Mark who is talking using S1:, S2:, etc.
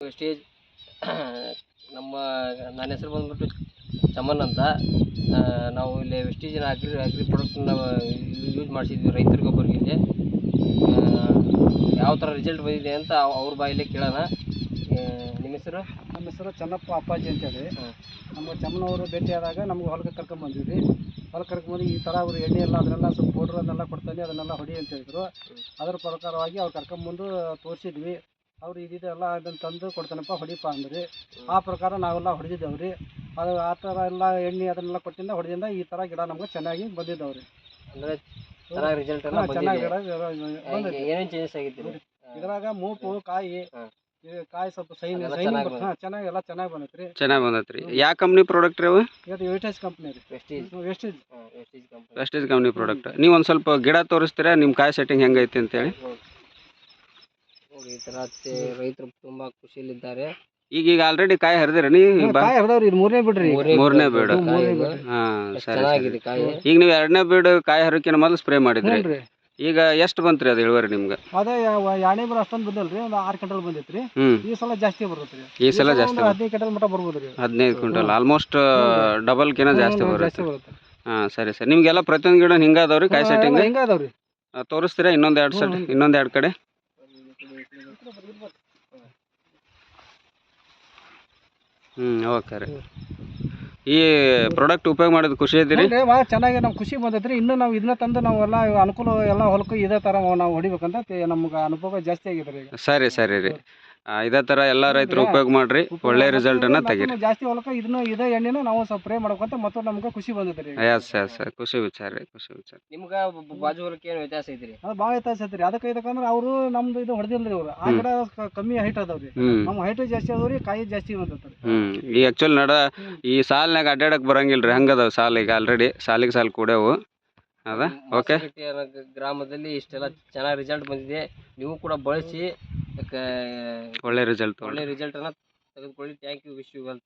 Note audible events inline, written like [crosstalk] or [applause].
S1: Stage [clears throat] ನಮ್ಮ ನನ್ನ ಹೆಸರು ಬಂದ್ಬಿಟ್ಟು ಚಮನ್ ಅಂತ. ನಾವು ಇಲ್ಲಿ ವೆಸ್ಟೇಜಿನ ಅಗ್ರಿ ಅಗ್ರಿ ಪ್ರಾಡಕ್ಟ್ನ ಯೂಸ್ ಮಾಡಿಸಿದ್ವಿ ರೈತರ ಗೊಬ್ಬರಕ್ಕೆ ಯಾವ ಥರ ರಿಸಲ್ಟ್ ಬಂದಿದೆ ಅಂತ ಅವ್- ಅವ್ರ ಬಾಯಲ್ಲೇ ಕೇಳೋಣ. ನಿಮ್ಮ ಹೆಸರು?
S2: ನಮ್ಮ ಹೆಸರು ಚನ್ನಪ್ಪ ಅಪ್ಪಾಜಿ ಅಂತೇಳಿ. ನಮ್ಮ ಚಮ್ಮನವರು ಭೇಟಿಯಾದಾಗ ನಮ್ಗೆ ಹೊಲಕ್ಕೆ ಕರ್ಕೊಂಬಂದಿದ್ವಿ ಹೊಲಕ್ಕೆ ಕರ್ಕೊಂಬಂದು ಈ ಥರ ಅವರು ಎಣ್ಣೆ ಎಲ್ಲ ಅದನ್ನೆಲ್ಲ ಸ್ವಲ್ಪ ಪೌಡ್ರ್ ಅದನ್ನೆಲ್ಲ ಕೊಡ್ತಾನೆ ಅದನ್ನೆಲ್ಲ ಹೊಡಿ ಅಂತ ಹೇಳಿದ್ರು. ಅದರ ಪ್ರಕಾರವಾಗಿ ಅವ್ರು ಕರ್ಕೊಂಬಂದು ತೋರಿಸಿದ್ವಿ. ಅವ್ರು ಇದೆಲ್ಲ ಅದನ್ನು ತಂದು ಕೊಡ್ತಾನಪ್ಪ ಹೊಡಿಪ ಅಂದ್ರಿ. ಆ ಪ್ರಕಾರ ನಾವೆಲ್ಲ ಹೊಡೆದಿದ್ದೇವೆ ರೀ. ಅದು ಆ ಥರ ಎಲ್ಲ ಎಣ್ಣೆ ಅದನ್ನೆಲ್ಲ ಕೊಟ್ಟಿಂದ ಹೊಡೆದಿಂದ ಈ ಥರ ಗಿಡ ನಮ್ಗೆ ಚೆನ್ನಾಗಿ ಬಂದಿದ್ದಾವೆ
S1: ರೀ. ಚೆನ್ನಾಗಿ ರಿಸಲ್ಟ್ ಎಲ್ಲ
S2: ಹಾ, ಚೆನ್ನಾಗಿ
S1: ಬಂದಿದೆ.
S2: ಗಿಡ ಬಂದೈತಿ
S1: ಏನೇನು ಚೇಂಜಸ್ ಆಗಿತ್ತು
S2: ಇದ್ರಾಗ ಮೂಪು ಕಾಯಿ. ಇದು ಕಾಯಿ ಸ್ವಲ್ಪ ಸೈನ್ ಸೈನ್
S1: ಚೆನ್ನಾಗಿ
S2: ಎಲ್ಲ ಚೆನ್ನಾಗಿ ಬಂದೈತ್ರಿ.
S3: ಚೆನ್ನಾಗಿ ಬಂದೈತ್ರಿ ಯಾವ ಕಂಪ್ನಿ ಪ್ರಾಡಕ್ಟ್ ರೀ ಅವು?
S2: ಇವತ್ತು ವೇಟೇಜ್ ಕಂಪ್ನಿ ರೀ.
S1: Wastage
S2: wastage
S1: wastage company
S3: wastage company product ನೀವು ಒಂದು ಸ್ವಲ್ಪ ಗಿಡ ತೋರಿಸ್ತೀರಾ? ನಿಮ್ಮ ಕಾಯಿ ಸೆಟ್ಟಿಂಗ್ ಹೆಂಗೈತಿ ಅಂತೇಳಿ.
S1: ಈ ಥರ ರೈತರು ತುಂಬಾ ಖುಷಿಯಲ್ಲಿದ್ದಾರೆ.
S3: ಈಗ ಈಗ ಆಲ್ರೆಡಿ ಕಾಯಿ ಹರಿದಿರ ನೀ?
S2: ಕಾಯಿ ಹರಿದವ್ರಿ ಇದು ಮೂರನೇ ಬಿಡ್ರಿ
S3: ಮೂರನೇ ಬೀಡು. ಹಾ ಸರಿ
S1: ಚೆನ್ನಾಗಿದೆ ಕಾಯಿ.
S3: ಈಗ ನೀವು ಎರಡನೇ ಬೀಡು ಕಾಯಿ ಹರಕಿನ ಮೊದಲು ಸ್ಪ್ರೇ ಮಾಡಿದ್ರಿ. ಈಗ ಎಷ್ಟು ಬಂತ್ರಿ ಅದು ಇಳುವರಿ ನಿಮ್ಗೆ?
S2: ಅದೇ ಯಾಣೆ ಬರ ಅಷ್ಟೊಂದು ಬಂದಲ್ರಿ ಒಂದು ಆರು ಕ್ವಿಂಟಲ್ ಬಂದೈತ್ರಿ.
S3: ಹ್ಮ್.
S2: ಈ ಸಲ ಜಾಸ್ತಿ ಬರುತ್ತೆ ರೀ
S3: ಈ ಸಲ ಜಾಸ್ತಿ
S2: ಒಂದು ಹದಿನೈದು ಕ್ವಿಂಟಲ್ ಮಟ್ಟ ಬರ್ಬೋದು ರೀ
S3: ಹದಿನೈದು ಕ್ವಿಂಟಲ್ ಆಲ್ಮೋಸ್ಟ್ ಡಬಲ್ ಕಿನ ಜಾಸ್ತಿ ಬರುತ್ತೆ.
S2: ಬರುತ್ತೆ.
S3: ಹಾ ಸರಿ ಸರಿ. ನಿಮ್ಗೆಲ್ಲ ಪ್ರತಿಯೊಂದು ಗಿಡ ಹಿಂಗಾದವ್ರಿ ಕಾಯಿ ಸೆಟ್ಟಿಂಗ್
S2: ಹಿಂಗ ಅದಾವ್ರಿ.
S3: ತೋರಿಸ್ತೀರಾ ಇನ್ನೊಂದು ಎರಡು ಸೆಟ್. ಇನ್ನೊಂದು ಎರಡು ಕಡೆ? ಹ್ಮ್ ಓಕೆ ರೀ ಈ ಪ್ರಾಡಕ್ಟ್ ಉಪಯೋಗ ಮಾಡೋದು ಖುಷಿ
S2: ಐತಿ ರೀ, ಭಾಳ ಚೆನ್ನಾಗಿ ನಮ್ಗೆ ಖುಷಿ ಬಂದೈತ್ರಿ. ಇನ್ನು ನಾವು ಇದನ್ನ ತಂದು ನಾವೆಲ್ಲ ಅನುಕೂಲ ಎಲ್ಲ ಹೊಲಕ್ಕೂ ಇದೇ ಥರ ನಾವು ಹೊಡಿಬೇಕಂತ ನಮ್ಗೆ ಅನುಭವ ಜಾಸ್ತಿ ಆಗಿದೆ ರೀ
S3: ಸರಿ ಸರಿ ರೀ. ಇದೇ ಥರ ಎಲ್ಲ ರೈತರು ಉಪಯೋಗ ಮಾಡ್ರಿ. ಒಳ್ಳೆ ರಿಸಲ್ಟನ್ನು ತೆಗೀರಿ.
S2: ಜಾಸ್ತಿ ಹೊಲಕ್ಕೆ ಇದನ್ನ ಇದೇ ಎಣ್ಣೆನ ನಾವು ಸ್ಪ್ರೇ ಮಾಡ್ಕೊಂತ ಮತ್ತೆ ನಮ್ಗೆ ಖುಷಿ ಬಂದೈತೆ ರೀ.
S3: ಎಸ್ ಎಸ್ ಖುಷಿ ವಿಚಾರ ರೀ ಖುಷಿ ವಿಚಾರ.
S1: ನಿಮ್ಗೆ ಬಾಜು ಹೊಲಕ್ಕೆ ಏನು ವ್ಯತ್ಯಾಸ ಐತ್ರಿ?
S2: ಅದು ಭಾಳ ವ್ಯತ್ಯಾಸ ಐತ್ರಿ. ಅದಕ್ಕೆ ಇದಕ್ಕಂದ್ರೆ ಅವರು ನಮ್ದು ಇದು ಹೊಡೆದಿಲ್ಲ ರೀ ಅವ್ರು. ಆ. ಗಿಡ ಕಮ್ಮಿ ಹೈಟ್ ಅದಾವ್ರಿ
S3: ರೀ.
S2: ನಮ್ಮ ಹೈಟ್ ಜಾಸ್ತಿ ಅದಾವ್ರಿ ಕಾಯಿ ಜಾಸ್ತಿ ಅಂತ ರೀ.
S3: ಹ್ಮ್. ಈ ಆ್ಯಕ್ಚುಲಿ ನಡ ಈ ಸಾಲ್ನಾಗ ಅಡ್ಡಾಡಕ್ ಬರಂಗಿಲ್ಲ ರೀ. ಹಂಗದಾವ ಸಾಲ ಈಗ ಆಲ್ರೆಡಿ ಸಾಲಿಗೆ ಸಾಲ್ ಕೂಡ್ಯಾವು. ಅದ? ಓಕೆ
S1: ಗ್ರಾಮದಲ್ಲಿ ಇಷ್ಟೆಲ್ಲ ಚೆನ್ನಾಗಿ ರಿಸಲ್ಟ್ ಬಂದಿದೆ. ನೀವು ಕೂಡ ಬಳಸಿ. ಯಾಕೆ
S3: ಒಳ್ಳೆ ರಿಸಲ್ಟ್
S1: ಒಳ್ಳೆ ರಿಸಲ್ಟ್ ಅನ್ನ ತೆಗೆದುಕೊಳ್ಳಿ. Thank you wish you well